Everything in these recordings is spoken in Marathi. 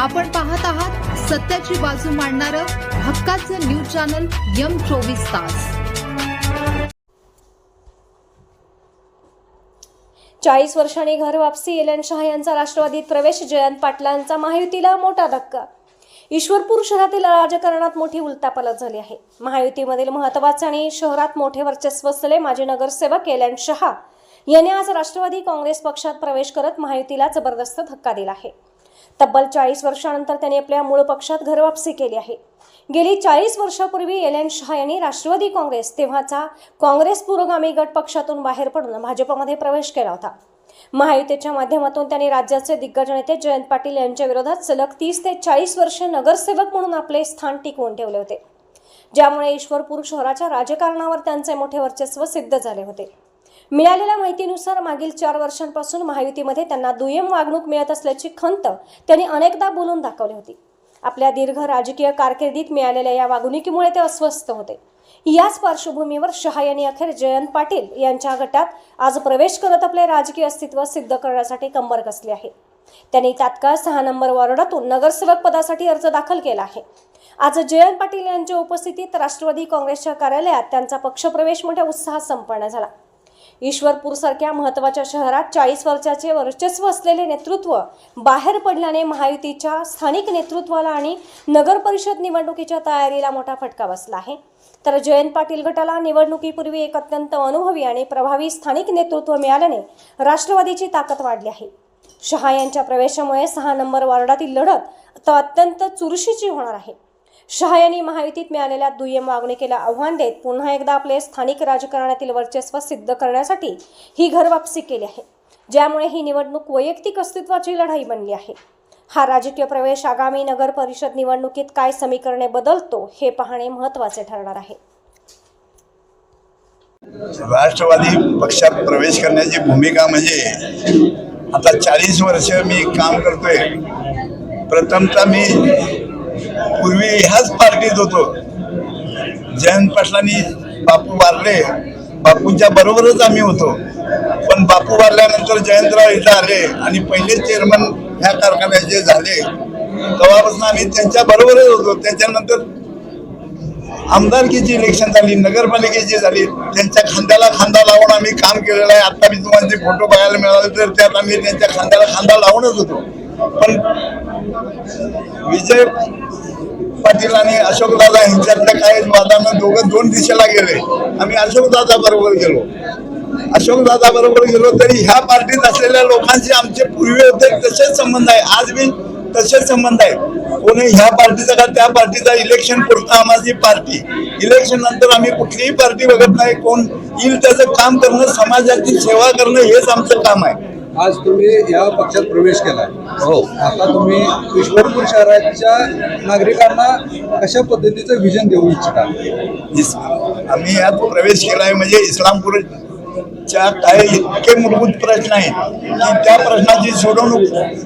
आपण पाहत आहात सत्याची बाजू मांडणारं हक्काचं न्यूज चॅनल यम चोवीस तास. चाळीस वर्षांनी घर वापसी एलन शहा यांचा राष्ट्रवादीत प्रवेश जयंत पाटलांचा महायुतीला मोठा धक्का. ईश्वरपूर शहरातील राजकारणात मोठी उलटापालट झाली आहे. महायुतीमधील महत्त्वाचे आणि शहरात मोठे वर्चस्व असलेले माजी नगरसेवक एलन शहा यांनी आज राष्ट्रवादी काँग्रेस पक्षात प्रवेश करत महायुतीला जबरदस्त धक्का दिला आहे. तब्बल चाळीस वर्षानंतर त्यांनी आपल्या मूळ पक्षात घरवापसी केली आहे. गेली चाळीस वर्षापूर्वी एल एन शहा यांनी राष्ट्रवादी काँग्रेस तेव्हाचा काँग्रेस पुरोगामी गट पक्षातून बाहेर पडून भाजपमध्ये प्रवेश केला होता. महायुतीच्या माध्यमातून त्यांनी राज्याचे दिग्गज नेते जयंत पाटील यांच्या विरोधात सलग तीस ते चाळीस वर्ष नगरसेवक म्हणून आपले स्थान टिकवून ठेवले होते. ज्यामुळे ईश्वरपूर शहराच्या राजकारणावर त्यांचे मोठे वर्चस्व सिद्ध झाले होते. मिळालेल्या माहितीनुसार मागील चार वर्षांपासून महायुतीमध्ये त्यांना दुय्यम वागणूक मिळत असल्याची खंत त्यांनी अनेकदा बोलून दाखवली होती. आपल्या दीर्घ राजकीय कारकिर्दीत मिळालेल्या या वागणुकीमुळे ते अस्वस्थ होते. याच पार्श्वभूमीवर शहा यांनी अखेर जयंत पाटील यांच्या गटात आज प्रवेश करत आपले राजकीय अस्तित्व सिद्ध करण्यासाठी कंबर कसली आहे. त्यांनी तात्काळ सहा नंबर वॉर्डातून नगरसेवक पदासाठी अर्ज दाखल केला आहे. आज जयंत पाटील यांच्या उपस्थितीत राष्ट्रवादी काँग्रेसच्या कार्यालयात त्यांचा पक्षप्रवेश मोठ्या उत्साहात संपन्न झाला. ईश्वरपूर सारख्या महत्त्वाच्या शहरात चाळीस वर्षाचे वर्चस्व असलेले नेतृत्व बाहेर पडल्याने महायुतीच्या स्थानिक नेतृत्वाला आणि नगर परिषद निवडणुकीच्या तयारीला मोठा फटका बसला आहे. तर जयंत पाटील गटाला निवडणुकीपूर्वी एक अत्यंत अनुभवी आणि प्रभावी स्थानिक नेतृत्व मिळाल्याने राष्ट्रवादीची ताकद वाढली आहे. शहा यांच्या प्रवेशामुळे सहा नंबर वार्डातील लढत आता अत्यंत चुरशीची होणार आहे. शहा यांनी महायुतीत मिळालेल्या दुय्यम वागणुकीला आव्हान देत पुन्हा एकदा आपले स्थानिक राजकारणातील वर्चस्व सिद्ध करण्यासाठी ही घरवापसी केली आहे ज्यामुळे ही निवडणूक वैयक्तिक अस्तित्वाची लढाई बनली आहे. हा राजकीय प्रवेश आगामी नगर परिषद निवडणुकीत काय समीकरणे बदलतो हे पाहणे महत्त्वाचे ठरणार आहे. राष्ट्रवादी पक्षात प्रवेश करण्याची भूमिका म्हणजे आता चाळीस वर्ष मी काम करतोय. प्रथमतः मी पूर्वी ह्याच पार्टीत होतो. जयंत पाटलांनी बापू वारले. बापूंच्या बरोबरच आम्ही होतो. पण बापू वारल्यानंतर जयंतराव इथं आले आणि पहिले चेअरमन ह्या कारखान्याचे झाले तेव्हापासून आम्ही त्यांच्या बरोबरच होतो. त्याच्यानंतर आमदारकीची इलेक्शन झाली नगरपालिकेची झाली. त्यांच्या खांद्याला खांदा लावून आम्ही काम केलेलं आहे. आता मी तुम्हाला जे फोटो बघायला मिळाले तर त्यात आम्ही त्यांच्या खांद्याला खांदा लावूनच होतो. पण विजय पाटील आणि अशोक दादा यांच्यातल्या काही वादानं दोघं दोन दिशेला गेले. आम्ही अशोक दादा बरोबर गेलो. अशोक दादा बरोबर गेलो तरी ह्या पार्टीत असलेल्या लोकांचे आमचे पूर्वी होते तसेच संबंध आहे. आज बी तसेच संबंध आहे. कोणी ह्या पार्टीचा का त्या पार्टीचा इलेक्शन पुरता आम्हाला पार्टी. इलेक्शन नंतर आम्ही कुठलीही पार्टी बघत नाही. कोण येईल त्याचं काम करणं समाजाची सेवा करणं हेच आमचं काम आहे. आज तुम्ही या पक्षात प्रवेश केलाय. हो. आता तुम्ही ईश्वरपूर शहराच्या नागरिकांना कशा पद्धतीचं विजन देऊ इच्छिता? इस- आम्ही यात प्रवेश केलाय म्हणजे इस्लामपूरच्या काही इतके मूलभूत प्रश्न आहेत की त्या प्रश्नाची सोडवणूक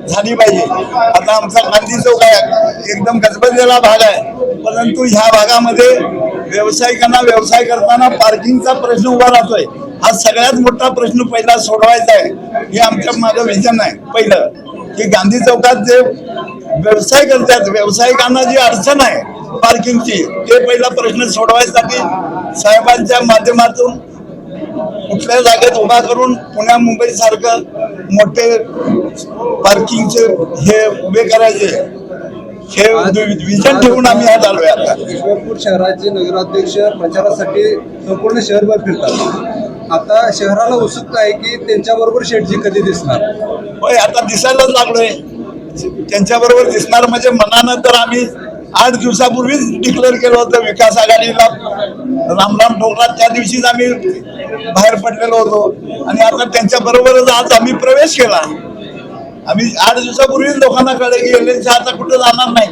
झाली पाहिजे. आता आमचा गांधी चौक आहे. एकदम गजबजलेला भाग आहे. परंतु ह्या भागामध्ये व्यावसायिकांना व्यवसाय करताना पार्किंगचा प्रश्न उभा राहतोय. हा सगळ्यात मोठा प्रश्न पहिला सोडवायचा आहे. हे आमच्या माझं विजन आहे. पहिलं की गांधी चौकात जे व्यवसाय करतात व्यावसायिकांना जी अडचण आहे पार्किंगची ते पहिला प्रश्न सोडवायसाठी साहेबांच्या माध्यमातून कुठल्या जागेत उभा करून पुण्या मुंबई सारखं मोठे पार्किंगचे हे उभे करायचे. हे विजन ठेवून आम्ही आज आहे आता. ईश्वरपूर शहराचे नगराध्यक्ष प्रचारासाठी संपूर्ण शहरभर फिरतात. आता शहराला उत्सुकता आहे की त्यांच्याबरोबर शेटजी कधी दिसणार? होय आता दिसायलाच लागलोय. त्यांच्याबरोबर दिसणार म्हणजे मनानं तर आम्ही आठ दिवसापूर्वीच डिक्लेअर केलं होतं विकास आघाडीला. रामराम राम ठोकला त्या दिवशीच आम्ही बाहेर पडलेलो होतो. आणि आता त्यांच्याबरोबरच आज आम्ही प्रवेश केला. आम्ही आठ दिवसापूर्वीच लोकांना कळलं की एल आता कुठं जाणार नाही.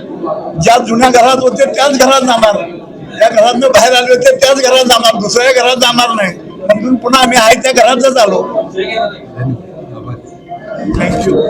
ज्या जुन्या घरात होते त्याच घरात जाणार. ज्या घरातनं बाहेर आले होते त्याच घरात जाणार. दुसऱ्या घरात जाणार नाही. म्हणून पुन्हा आम्ही आहे त्या घरातच आलो. थँक्यू